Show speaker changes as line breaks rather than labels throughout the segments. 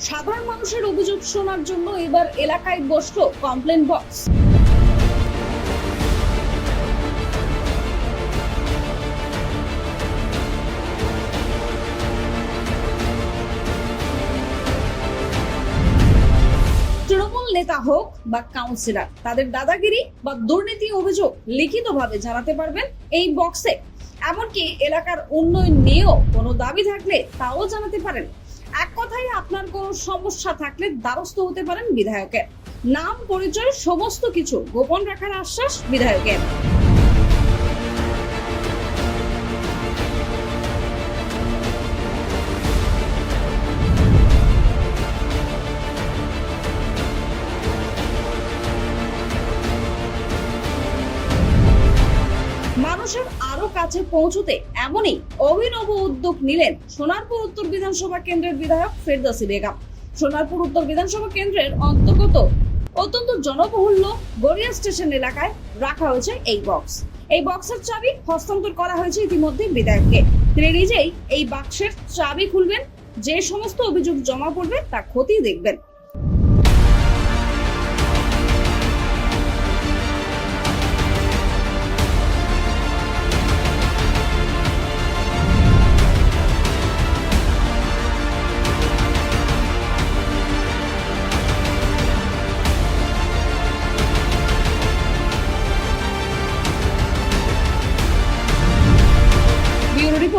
সাধারণ মানুষের অভিযোগ শোনার জন্য এবার এলাকায় বসল কমপ্লেন বক্স নেতা হোক বা কাউন্সিলর তাদের দাদাগিরি বা দুর্নীতি অভিযোগ লিখিতভাবে জানাতে পারবেন এই বক্সে এমনকি এলাকার উন্নয়ন নিয়েও কোনো দাবি থাকলে তাও জানাতে পারেন আপনার কোনো সমস্যা থাকলে দ্বারস্থ হতে পারেন বিধায়কের। নাম, পরিচয়, সমস্ত কিছু গোপন রাখার আশ্বাস বিধায়কের। মানুষের আরও কাছে পৌঁছতে এমনই অভিনব উদ্যোগ নিলেন সোনারপুর উত্তর বিধানসভা কেন্দ্রের বিধায়ক ফেরদৌসি বেগম। সোনারপুর উত্তর বিধানসভা কেন্দ্রের অন্তর্গত অত্যন্ত জনবহুল্য গড়িয়া স্টেশন এলাকায় রাখা হয়েছে এই বক্স। এই বক্সের চাবি হস্তান্তর করা হয়েছে ইতিমধ্যে বিধায়ককে। তিনি নিজেই এই বাক্সের চাবি খুলবেন, যে সমস্ত অভিযোগ জমা পড়বে তা খতিয়ে দেখবেন।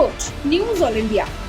Report news all India